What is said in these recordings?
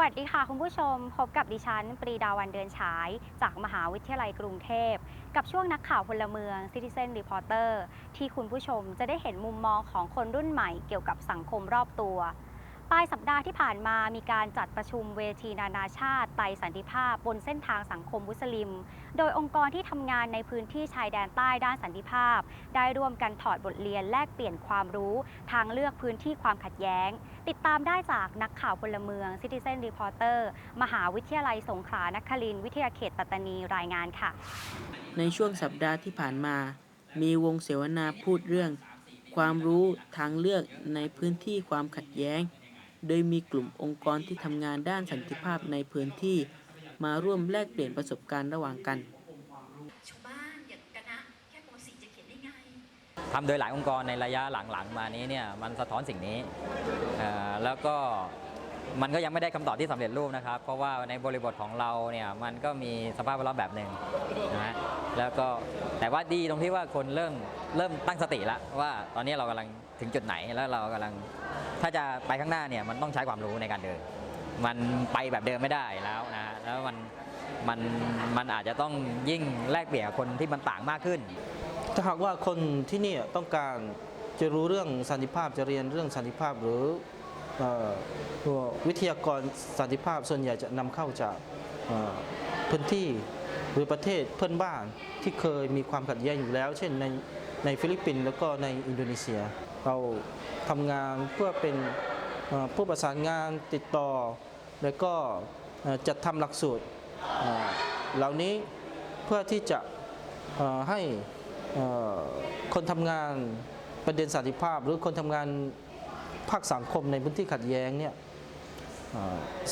วัสดีค่ะคุณผู้ชม พบกับดิฉัน ปรีดาวันเดือนฉาย จากมหาวิทยาลัยกรุงเทพ กับช่วงนักข่าวพลเมือง Citizen Reporter ที่คุณผู้ชมจะได้เห็นมุมมองของคนรุ่นใหม่เกี่ยวกับสังคมรอบตัว ปลายสัปดาห์ที่ผ่านมามีการจัดประชุมเวทีนานาชาติไตสันติภาพ บนเส้นทางสังคมมุสลิม โดยองค์กรที่ทำงานในพื้นที่ชายแดนใต้ด้านสันติภาพ ได้ร่วมกันถอดบทเรียนแลกเปลี่ยนความรู้ ทางเลือกพื้นที่ความขัดแย้ง ติดตามได้จากนักข่าวพลเมือง Citizen Reporter มหาวิทยาลัยสงขลานครินวิทยาเขตปัตตานีรายงานค่ะ ในช่วงสัปดาห์ที่ผ่านมา มีวงเสวนาพูดเรื่อง ความรู้ทางเลือกในพื้นที่ความขัดแย้ง โดยมีกลุ่มองค์กรที่ทำงานด้านสันติภาพในพื้นที่มาร่วมแลกเปลี่ยนประสบการณ์ระหว่างกันทำโดยหลายองค์กรในระยะหลังๆ มานี้เนี่ยมันสะท้อนสิ่งนี้แล้วก็มันก็ยังไม่ได้คำตอบที่สำเร็จรูปนะครับ เพราะว่าในบริบทของเราเนี่ยมันก็มีสภาพแวดล้อมแบบหนึ่งนะฮะแล้วก็แต่ว่าดีตรงที่ว่าคนเริ่มเริ่มตั้งสติแล้วว่าตอนนี้เรากำลังถึงจุดไหนแล้วเรากำลัง ถ้าจะไปข้างหน้าเนี่ยมันต้องใช้ความรู้ในการเดิน มันไปแบบเดิมไม่ได้แล้วนะ แล้วมันมันมันอาจจะต้องยิ่งแลกเปลี่ยนคนที่มันต่างมากขึ้น ถ้าหากว่าคนที่นี่ต้องการจะรู้เรื่องสันติภาพจะเรียนเรื่องสันติภาพหรือตัววิทยากรสันติภาพส่วนใหญ่จะนำเข้าจากพื้นที่หรือประเทศเพื่อนบ้านที่เคยมีความขัดแย้งอยู่แล้ว เช่นในในฟิลิปปินส์แล้วก็ในอินโดนีเซีย เราทำงานเพื่อเป็นผู้ประสานงานติดต่อ แล้วก็จัดทำหลักสูตรเหล่านี้เพื่อที่จะให้คนทำงานประเด็นสันติภาพ หรือคนทำงานภาคสังคมในพื้นที่ขัดแย้งเนี่ย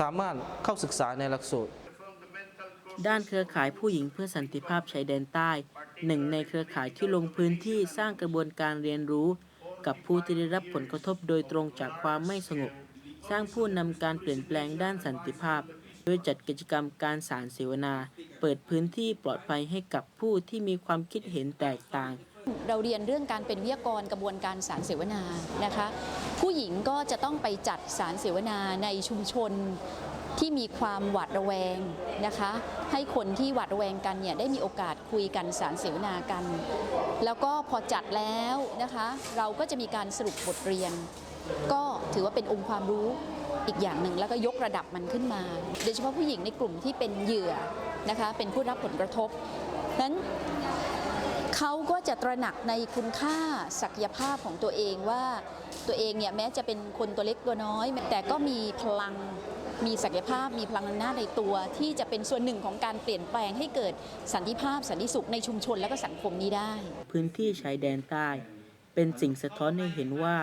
สามารถเข้าศึกษาในหลักสูตร ด้านเครือข่ายผู้หญิงเพื่อสันติภาพชายแดนใต้ หนึ่งในเครือข่ายที่ลงพื้นที่สร้างกระบวนการเรียนรู้ กับผู้ที่ได้รับผลกระทบโดยตรงจากความไม่สงบ สร้างผู้นำการเปลี่ยนแปลงด้านสันติภาพ โดยจัดกิจกรรมการสารเสวนา เปิดพื้นที่ปลอดภัยให้กับผู้ที่มีความคิดเห็นแตกต่าง เราเรียนเรื่องการเป็นวิทยากรกระบวนการสารเสวนานะคะ ผู้หญิงก็จะต้องไปจัดสารเสวนาในชุมชน ที่มีความหวาดระแวงนะคะ ให้คนที่หวาดระแวงกันเนี่ยได้มีโอกาสคุยกันสารเสวนากัน แล้วก็พอจัดแล้วนะคะ เราก็จะมีการสรุปบทเรียน ก็ถือว่าเป็นองค์ความรู้อีกอย่างหนึ่งแล้วก็ยกระดับมันขึ้นมา โดยเฉพาะผู้หญิงในกลุ่มที่เป็นเหยื่อนะคะ เป็นผู้รับผลกระทบนั้นเขาก็จะตระหนักในคุณค่าศักยภาพของตัวเองว่าตัวเองเนี่ยแม้จะเป็นคนตัวเล็กตัวน้อย แต่ก็มีพลัง มีศักยภาพมีพลังอำนาจในตัว ที่จะเป็นส่วนหนึ่งของการเปลี่ยนแปลงให้เกิดสันติภาพสันติสุขในชุมชนและก็สังคมนี้ได้ พื้นที่ชายแดนใต้ เป็นสิ่งสะท้อนให้เห็นว่า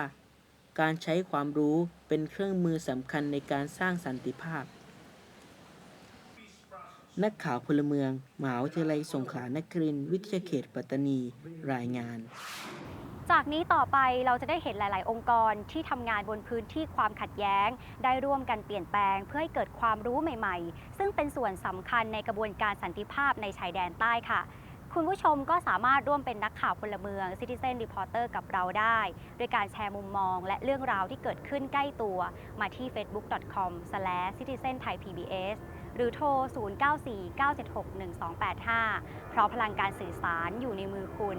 การใช้ความรู้เป็นเครื่องมือสำคัญในการสร้างสันติภาพ นักข่าวพลเมืองมหาวิทยาลัยสงขลานครินทร์วิทยาเขตปัตตานี รายงาน จากนี้ต่อไปเราจะได้เห็นหลาย ๆ องค์กรที่ทำงานบนพื้นที่ความขัดแย้ง ได้ร่วมกันเปลี่ยนแปลง เพื่อให้เกิดความรู้ใหม่ ๆ ซึ่งเป็นส่วนสำคัญในกระบวนการสันติภาพในชายแดนใต้ค่ะคุณผู้ชมก็สามารถร่วมเป็นนักข่าวพลเมือง Citizen Reporter กับเราได้ โดยการแชร์มุมมองและเรื่องราวที่เกิดขึ้นใกล้ตัว มาที่ facebook.com/citizenthaipbs หรือโทร 0949761285 เพราะพลังการสื่อสารอยู่ในมือคุณ